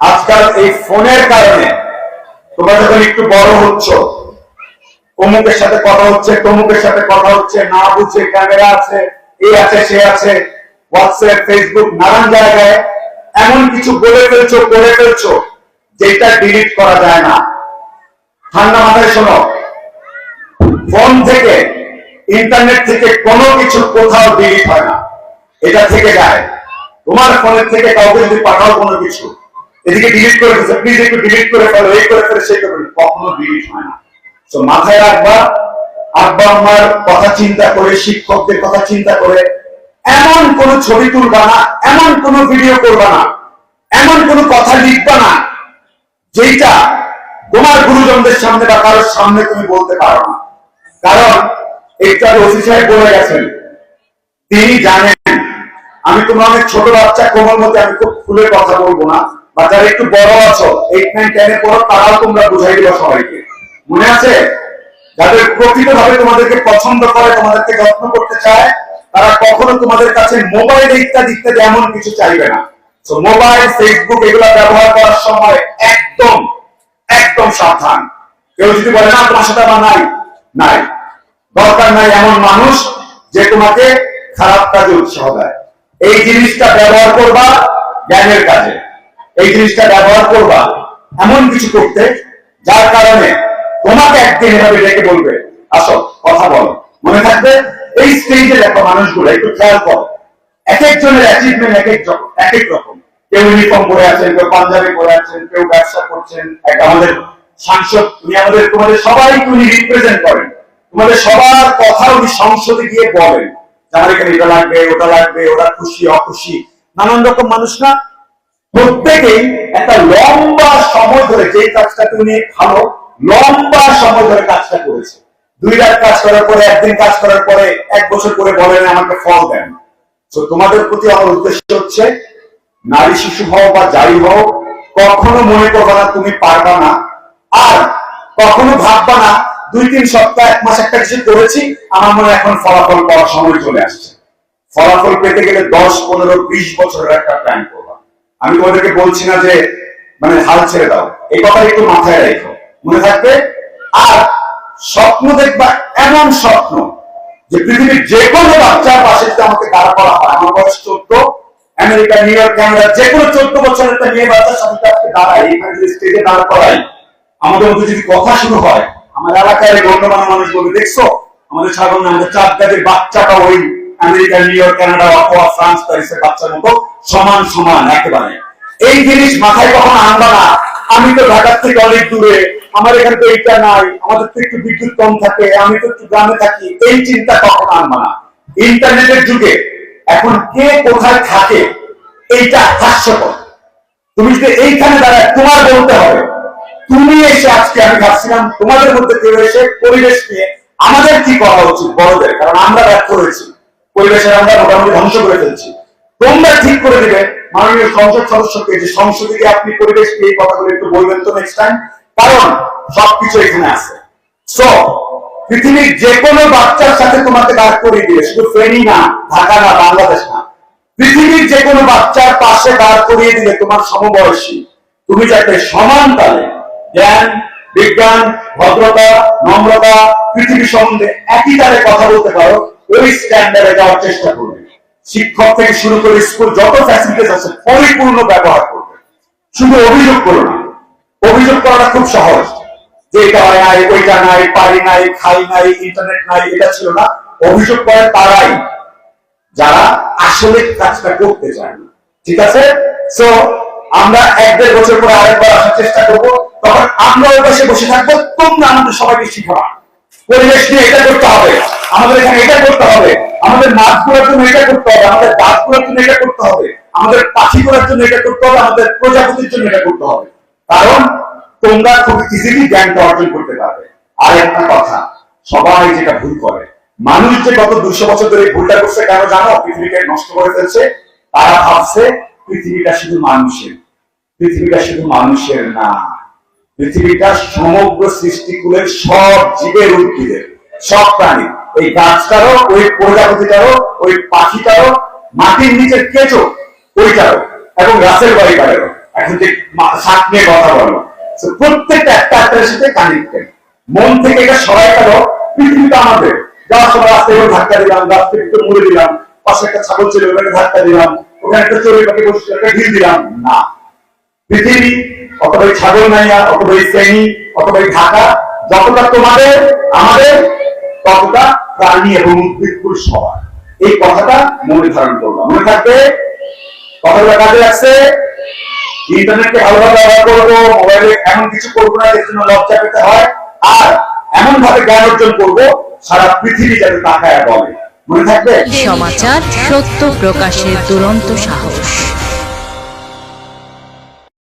আজকাল এই ফোনের কারণে তোমরা যখন একটু বড় হচ্ছ, অমুকের সাথে কথা হচ্ছে, তমুকের সাথে কথা হচ্ছে, না বুঝছে ক্যামেরা আছে এই আছে, সে আছে হোয়াটসঅ্যাপ ফেসবুক নানান জায়গায় এমন কিছু বলে ফেলছো, করে ফেলছো, যেটা ডিলিট করা যায় না। ঠান্ডা মাথায় শোনো, ফোন থেকে ইন্টারনেট থেকে কোনো কিছু কোথাও ডিলিট হয় না। এটা থেকে যায়। তোমার ফোনের থেকে কাউকে যদি পাঠাও কোনো কিছু এদিকে ডিলিট করে দিচ্ছে প্লিজ একটু ডিলিট করে ফেলো, এই করে ফেলে, সেই করে কখনো ডিলিট হয় না। তো মাথায় রাখবা, আব্বা আমার কথা চিন্তা করে, শিক্ষকদের কথা চিন্তা করে, এমন কোন ছবি তুলবা না, এমন কোন ভিডিও করবা না, এমন কোন কথা লিখবা না যেটা তোমার গুরুজনদের সামনে বা কারোর সামনে তুমি বলতে পারো না। কারণ, একটা ওসি সাহেব বলে গেছেন, তিনি জানেন, আমি তোমার অনেক ছোট বাচ্চা কোমর মধ্যে আমি খুব খুলে কথা বলব না। বা যারা একটু বড় আছো এইট নাইন টেনে পড়ো তারাও তোমরা বুঝাই দিবা সবাইকে। মনে আছে? যাদের প্রকৃতভাবে তোমাদেরকে পছন্দ করে, তোমাদেরকে যত্ন করতে চায়, তারা কখনো তোমাদের কাছে মোবাইল ইত্যাদি ইত্যাদি এমন কিছু চাইবে না। তো মোবাইল ফেসবুক এগুলো ব্যবহার করার সময় একদম একদম সাবধান। কেউ যদি বলে, না, তোমার সাথে আমার নাই নাই। দরকার নাই এমন মানুষ যে তোমাকে খারাপ কাজে উৎসাহ দেয়। এই জিনিসটা ব্যবহার করবা জ্ঞানের কাজে। এই জিনিসটা ব্যবহার করবা, এমন কিছু করতে, যার কারণে তোমাকে একদিন এভাবে ডেকে বলবে, আসো, কথা বলো। মনে থাকবে, এই স্টেজে দেখো মানুষগুলো, একটু খেয়াল করো। এক একজনের অ্যাচিভমেন্ট এক এক এক এক রকম। কেউ ইউনিফর্ম পরে আছেন, কেউ পাঞ্জাবি পরে আছেন, কেউ ব্যবসা করছেন এক আমাদের সাংসদ, উনি আমাদের, তোমাদের সবাই উনি রিপ্রেজেন্ট করেন। তোমাদের সবার কথা উনি সংসদে গিয়ে বলেন আমার এখানে এটা লাগবে, ওটা লাগবে, ওরা খুশি, অখুশি। নানান রকম মানুষ না প্রত্যেকেই একটা লম্বা সময় ধরে যে কাজটা তুমি ভালো, লম্বা সময় ধরে কাজটা করেছে। দুই রাত কাজ করার পরে, একদিন কাজ করার পরে, এক বছর করে বলেন আমাকে ফল দেন। তো তোমাদের প্রতি আমার উদ্দেশ্য হচ্ছে, নারী শিশু হও বা যাই হও, কখনো মনে করবা না তুমি পারবা না। আর কখনো ভাববা না, দুই, তিন সপ্তাহ, এক মাস একটা কিছু করেছি, আমার মনে এখন ফলাফল পাওয়ার সময় চলে আসছে। ফলাফল পেতে গেলে দশ, পনেরো, বিশ বছরের একটা প্ল্যান করবা আমি তোমাদেরকে বলছি না যে মানে হাল ছেড়ে দাও। এই কথা একটু মাথায় রেখো। মনে থাকবে? আর স্বপ্ন দেখবা এমন স্বপ্ন যে পৃথিবীর যে কোনো বাচ্চার পাশে যদি আমাকে দাঁড় করা হয়, আমার বয়স চোদ্দ, আমেরিকা, নিউ ইয়র্ক ক্যানাডা যে কোনো চোদ্দ বছরের একটা মেয়ে বাচ্চার সাথে আজকে দাঁড়াই, এখানে যদি স্টেজে দাঁড় করাই, আমাদের মধ্যে যদি কথা শুরু হয়, আমার এলাকায় গণ্যমান্য মানুষ বলবে দেখছ? আমাদের ছাগল না আমাদের চার গাছের বাচ্চাটা ওই আমেরিকা, নিউ ইয়র্ক, কানাডা, অথবা ফ্রান্স প্যারিসের বাচ্চার মতো সমান সমান, একেবারে। এই জিনিস মাথায় কখন আনবা না। আমি তো ঢাকার থেকে অনেক দূরে। আমার এখানে তো এইটা নাই। আমাদের তো একটু বিদ্যুৎ কম থাকে। আমি তো একটু গ্রামে থাকি। এই চিন্তা কখন আনবা না। ইন্টারনেটের যুগে এখন কে কোথায় থাকে, এইটা হাস্যকর। তুমি যদি এইখানে দাঁড়ায় তোমার বলতে হবে, তুমি এসে আজকে আমি ভাবছিলাম তোমাদের মধ্যে কেউ এসে পরিবেশ নিয়ে আমাদের কি করা উচিত বড়দের? কারণ আমরা ব্যর্থ হয়েছি। পরিবেশের আমরা মোটামুটি ধ্বংস করে ফেলছি। তোমরা ঠিক করে দিবে মাননীয় সংসদ সদস্যকে যে সংসদে গিয়ে আপনি পরিবেশ এই কথাগুলো একটু বলবেন তো নেক্সট টাইম কারণ সবকিছু এখানে আছে। সো পৃথিবীর যে কোনো বাচ্চার সাথে তোমাকে দাঁড় করিয়ে দিবে, শুধু ফেনী না, ঢাকা না, বাংলাদেশ না। পৃথিবীর যে কোনো বাচ্চার পাশে দাঁড় করিয়ে দিলে তোমার সমবয়সী। তুমি যাতে সমান তালে জ্ঞান, বিজ্ঞান, ভদ্রতা, নম্রতা, পৃথিবী সম্বন্ধে একই তালে কথা বলতে পারো ওই স্ট্যান্ডার্ডে যাওয়ার চেষ্টা করবে। শিক্ষক থেকে শুরু করে স্কুল যত ফ্যাসিলিটিস আছে পরিপূর্ণ ব্যবহার করবে। শুধু অভিযোগ অভিযোগ করাটা খুব সহজ। যে এটা হয় নাই, ওইটা নাই নাই নাই ইন্টারনেট নাই, এটা ছিল না। অভিযোগ করে তারাই, যারা আসলে কাজটা করতে চায় না। ঠিক আছে? সো আমরা এক দেড় বছর পরে আরেকবার আসার চেষ্টা করব। তখন আমরা ওই পাশে বসে থাকব। তোমরা আমাদের সবাইকে শিখাবা। পরিবেশ নিয়ে এটা করতে হবে। আমাদের এখানে এটা করতে হবে। আমাদের মাছগুলোর জন্য এটা করতে হবে। আমাদের গাছগুলোর জন্য এটা করতে হবে। আমাদের পাখি গুলোর জন্য এটা করতে হবে। আমাদের প্রজাপতির জন্য এটা করতে হবে। কারণ তোমরা খুব ইজিলি জ্ঞানটা অর্জন করতে পারবে। আর একটা কথা, সবাই যেটা ভুল করে, মানুষ যে গত দুশো বছর ধরে ভুলটা করছে, কেন জানো? পৃথিবীকে নষ্ট করে ফেলছে। তারা ভাবছে, পৃথিবীটা শুধু মানুষের। পৃথিবীটা শুধু মানুষের না। পৃথিবীটা সমগ্র সৃষ্টিকুলের সব জীবের উদ্ভিদের সব প্রাণী। এই গাছটারও, ওই প্রজাপতিটারও, ওই পাখিটারও, মাটির নিচের কেঁচো, ওইটারও, এবং গাছের বাড়িটারও। এখন যে শাক নিয়ে কথা বলো প্রত্যেকটা একটা একটার সাথে কানেক্টেড মন থেকে এটা সরাই গেল পৃথিবীটা আমাদের। যাওয়ার সময় রাস্তায় করে ধাক্কা দিলাম রাস্তায় একটু মুড়ে দিলাম, পাশে একটা ছাগল ছিল ওখানে ধাক্কা দিলাম, ওখানে একটা চড়ুই পাখি বসে একটা ঢিল দিলাম। না। পৃথিবী অথবা ছাগল নাইয়া অথবা শ্রেণি, অথবা ঢাকা, যতটা তোমাদের, আমাদের, ততটা প্রাণী এবং উদ্ভিদকুল সবার। এই কথাটা মনে ধারণ করলাম মনে থাকবে, কথাগুলো কাজে লাগছে। ইন্টারনেটকে ভালোভাবে ব্যবহার করব, মোবাইলে এমন কিছু করব না, এর জন্য লজ্জা পেতে হয়। আর এমন ভাবে জ্ঞান অর্জন করব, সারা পৃথিবী যাতে তাকায় বলে। মনে সমাচার, সত্য প্রকাশের দুরন্ত সাহস।